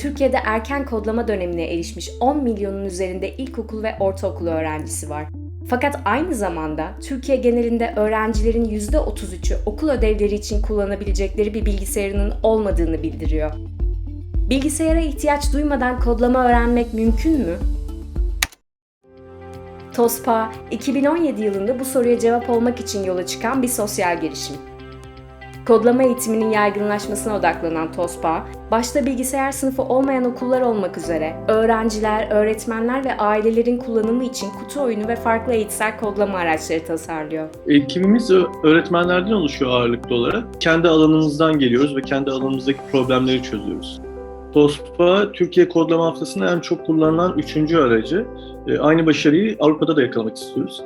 Türkiye'de erken kodlama dönemine erişmiş 10 milyonun üzerinde ilkokul ve ortaokul öğrencisi var. Fakat aynı zamanda Türkiye genelinde öğrencilerin %33'ü okul ödevleri için kullanabilecekleri bir bilgisayarının olmadığını bildiriyor. Bilgisayara ihtiyaç duymadan kodlama öğrenmek mümkün mü? TOSPA, 2017 yılında bu soruya cevap olmak için yola çıkan bir sosyal girişim. Kodlama eğitiminin yaygınlaşmasına odaklanan TOSPA, başta bilgisayar sınıfı olmayan okullar olmak üzere öğrenciler, öğretmenler ve ailelerin kullanımı için kutu oyunu ve farklı eğitsel kodlama araçları tasarlıyor. Ekibimiz öğretmenlerden oluşuyor ağırlıklı olarak. Kendi alanımızdan geliyoruz ve kendi alanımızdaki problemleri çözüyoruz. TOSPA, Türkiye Kodlama Haftası'nın en çok kullanılan üçüncü aracı. E, Aynı başarıyı Avrupa'da da yakalamak istiyoruz.